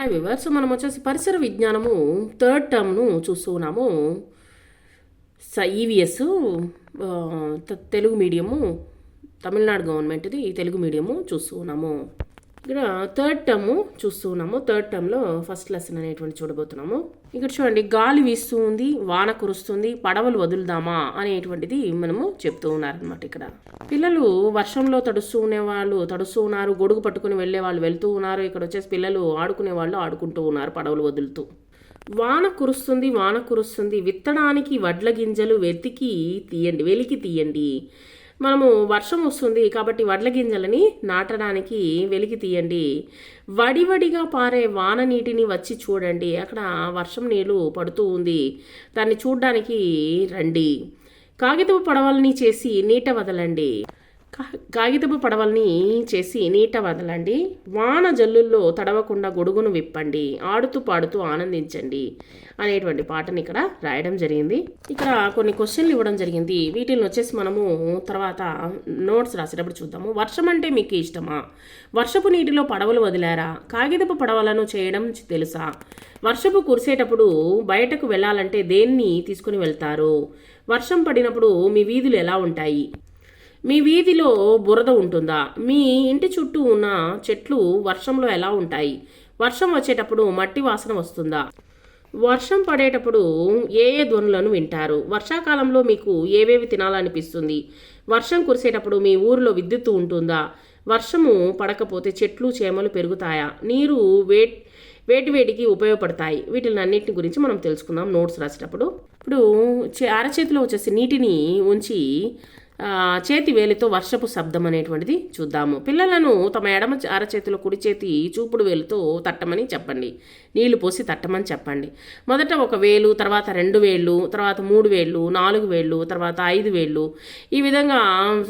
Hi viewers మనం వచ్చేసి పరిసర విజ్ఞానము థర్డ్ టర్మ్ను చూస్తూ ఉన్నాము. ఈవీఎస్ తెలుగు మీడియము తమిళనాడు గవర్నమెంట్ది తెలుగు మీడియము చూస్తూ ఉన్నాము. ఇక్కడ థర్డ్ టర్మ్ చూస్తూ ఉన్నాము. థర్డ్ టర్మ్లో ఫస్ట్ లెసన్ అనేటువంటి చూడబోతున్నాము. ఇక్కడ చూడండి గాలి వీస్తూ ఉంది వాన కురుస్తుంది పడవలు వదులుదామా అనేటువంటిది మనము చెప్తూ ఉన్నారనమాట ఇక్కడ. పిల్లలు వర్షంలో తడుస్తూ వాళ్ళు తడుస్తూ ఉన్నారు గొడుగు పట్టుకుని వెళ్ళే వాళ్ళు వెళ్తూ ఉన్నారు. ఇక్కడ వచ్చేసి పిల్లలు ఆడుకునే వాళ్ళు ఆడుకుంటూ ఉన్నారు పడవలు వదులుతూ. వాన కురుస్తుంది వాన కురుస్తుంది. విత్తడానికి వడ్ల గింజలు వెతికి తీయండి వెలికి తీయండి. మనము వర్షం వస్తుంది కాబట్టి వడ్ల గింజలని నాటడానికి వెలికి తీయండి. వడివడిగా పారే వాన నీటిని వచ్చి చూడండి. అక్కడ వర్షం నీళ్ళు పడుతూ ఉంది. దాన్ని చూడడానికి రండి. కాగితపు పడవల్ని చేసి నీట వదలండి. కాగితపు పడవల్ని చేసి నీట వదలండి. వాన జల్లుల్లో తడవకుండా గొడుగును విప్పండి. ఆడుతూ పాడుతూ ఆనందించండి అనేటువంటి పాటని ఇక్కడ రాయడం జరిగింది. ఇక్కడ కొన్ని క్వశ్చన్లు ఇవ్వడం జరిగింది. వీటిని వచ్చేసి మనము తర్వాత నోట్స్ రాసేటప్పుడు చూద్దాము. వర్షం అంటే మీకు ఇష్టమా? వర్షపు నీటిలో పడవలు వదిలారా? కాగితపు పడవలను చేయడం తెలుసా? వర్షపు కురిసేటప్పుడు బయటకు వెళ్ళాలంటే దేన్ని తీసుకుని వెళ్తారు? వర్షం పడినప్పుడు మీ వీధులు ఎలా ఉంటాయి? మీ వీధిలో బురద ఉంటుందా? మీ ఇంటి చుట్టూ ఉన్న చెట్లు వర్షంలో ఎలా ఉంటాయి? వర్షం వచ్చేటప్పుడు మట్టి వాసన వస్తుందా? వర్షం పడేటప్పుడు ఏ ఏ ధ్వనులను వింటారు? వర్షాకాలంలో మీకు ఏవేవి తినాలనిపిస్తుంది? వర్షం కురిసేటప్పుడు మీ ఊరిలో విద్యుత్తు ఉంటుందా? వర్షము పడకపోతే చెట్లు చేమలు పెరుగుతాయా? నీరు వే వేటివేటికి ఉపయోగపడతాయి? వీటిని అన్నింటి గురించి మనం తెలుసుకుందాం. నోట్స్ రాసేటప్పుడు. ఇప్పుడు చే- అరచేతిలో వచ్చేసి నీటిని ఉంచి చేతి వేలితో వర్షపు శబ్దం అనేటువంటిది చూద్దాము. పిల్లలను తమ ఎడమ అరచేతిలో కుడి చేతి చూపుడు వేలుతో తట్టమని చెప్పండి. నీళ్ళు పోసి తట్టమని చెప్పండి. మొదట ఒక వేలు తర్వాత రెండు వేళ్ళు తర్వాత మూడు వేళ్ళు నాలుగు వేళ్ళు తర్వాత ఐదు వేళ్ళు ఈ విధంగా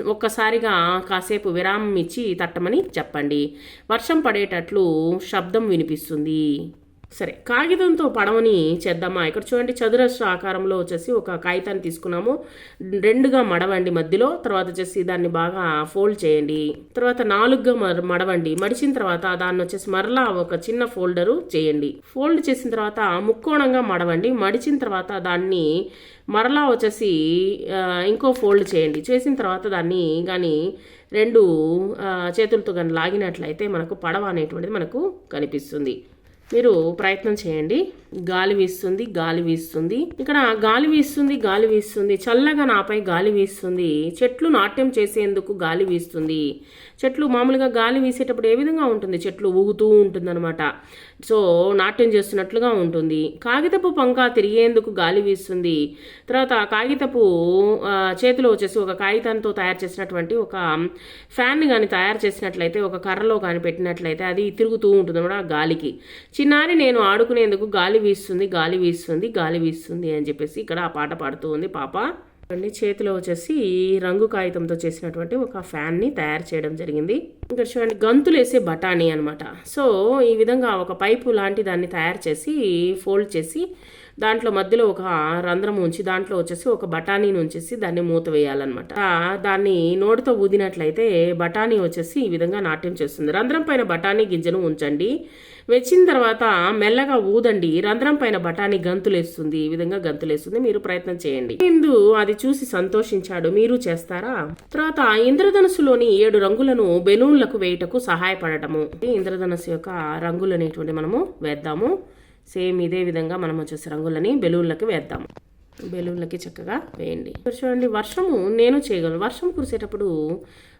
ఒక్కసారిగా కాసేపు విరామం ఇచ్చి తట్టమని చెప్పండి. వర్షం పడేటట్లు శబ్దం వినిపిస్తుంది. సరే కాగితంతో పడవని చేద్దామా? ఇక్కడ చూడండి చతురస్ర ఆకారంలో వచ్చేసి ఒక కాగితాన్ని తీసుకున్నాము. రెండుగా మడవండి మధ్యలో తర్వాత వచ్చేసి దాన్ని బాగా ఫోల్డ్ చేయండి. తర్వాత నాలుగుగా మడవండి. మడిచిన తర్వాత దాన్ని వచ్చేసి మరలా ఒక చిన్న ఫోల్డరు చేయండి. ఫోల్డ్ చేసిన తర్వాత ముక్కోణంగా మడవండి. మడిచిన తర్వాత దాన్ని మరలా వచ్చేసి ఇంకో ఫోల్డ్ చేయండి. చేసిన తర్వాత దాన్ని కానీ రెండు చేతులతో కానీ లాగినట్లయితే మనకు పడవ అనేటువంటిది మనకు కనిపిస్తుంది. మీరు ప్రయత్నం చేయండి. గాలి వీస్తుంది గాలి వీస్తుంది. ఇక్కడ గాలి వీస్తుంది గాలి వీస్తుంది. చల్లగా నాపై గాలి వీస్తుంది. చెట్లు నాట్యం చేసేందుకు గాలి వీస్తుంది. చెట్లు మామూలుగా గాలి వీసేటప్పుడు ఏ విధంగా ఉంటుంది? చెట్లు ఊగుతూ ఉంటుందన్నమాట. సో నాట్యం చేస్తున్నట్లుగా ఉంటుంది. కాగితపు పంక తిరిగేందుకు గాలి వీస్తుంది. తర్వాత కాగితపు చేతిలో వచ్చేసి ఒక కాగితంతో తయారు చేసినటువంటి ఒక ఫ్యాన్ కానీ తయారు చేసినట్లయితే ఒక కర్రలో కానీ పెట్టినట్లయితే అది తిరుగుతూ ఉంటుంది అనమాట గాలికి. చిన్నారి నేను ఆడుకునేందుకు గాలి వీస్తుంది గాలి వీస్తుంది గాలి వీస్తుంది అని చెప్పేసి ఇక్కడ ఆ పాట పాడుతూ ఉంది పాప. చూడండి చేతిలో వచ్చేసి రంగు కాగితంతో చేసినటువంటి ఒక ఫ్యాన్ని తయారు చేయడం జరిగింది. ఇక్కడ చూడండి గంతులు వేసే బఠానీ అనమాట సో ఈ విధంగా ఒక పైపు లాంటి దాన్ని తయారు చేసి ఫోల్డ్ చేసి దాంట్లో మధ్యలో ఒక రంధ్రం ఉంచి దాంట్లో వచ్చేసి ఒక బఠానీని ఉంచేసి దాన్ని మూత వేయాలన్నమాట. దాన్ని నోటితో ఊదినట్లయితే బఠానీ వచ్చేసి ఈ విధంగా నాట్యం చేస్తుంది. రంధ్రం పైన బఠానీ గింజను ఉంచండి. వెచ్చిన తర్వాత మెల్లగా ఊదండి. రంధ్రం పైన బఠానీ గంతులేస్తుంది. ఈ విధంగా గంతులేస్తుంది. మీరు ప్రయత్నం చేయండి. ఇందు అది చూసి సంతోషించాడు. మీరు చేస్తారా? తర్వాత ఇంద్రధనుసులోని ఏడు రంగులను బెలూన్లకు వేయుటకు సహాయపడటము. ఇంద్రధనుసు ఇంద్రధనుస్సు యొక్క రంగులు అనేటువంటి మనము వేద్దాము. సేమ్ ఇదే విధంగా మనం వచ్చేసి రంగులని బెలూన్లకి వేద్దాము. బెలూన్లకి చక్కగా వేయండి. చూడండి వర్షము నేను చేయగలను. వర్షం కురిసేటప్పుడు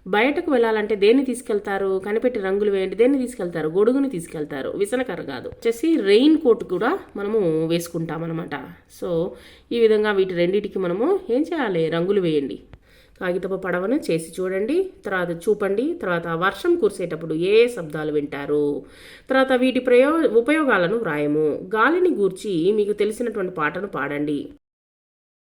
బయటకు వెళ్ళాలంటే దేన్ని తీసుకెళ్తారు? కనిపెట్టి రంగులు వేయండి. దేన్ని తీసుకెళ్తారు? గొడుగుని తీసుకెళ్తారు. విసనకర్ర కాదు. వచ్చేసి రెయిన్ కోట్ కూడా మనము వేసుకుంటాం అనమాట సో ఈ విధంగా వీటి రెండింటికి మనము ఏం చేయాలి? రంగులు వేయండి. కాగితపు పడవను చేసి చూడండి. తర్వాత చూపండి. తర్వాత వర్షం కురిసేటప్పుడు ఏ శబ్దాలు వింటారు? తర్వాత వీటి ప్రయో ఉపయోగాలను వ్రాయము. గాలిని గూర్చి మీకు తెలిసినటువంటి పాటను పాడండి.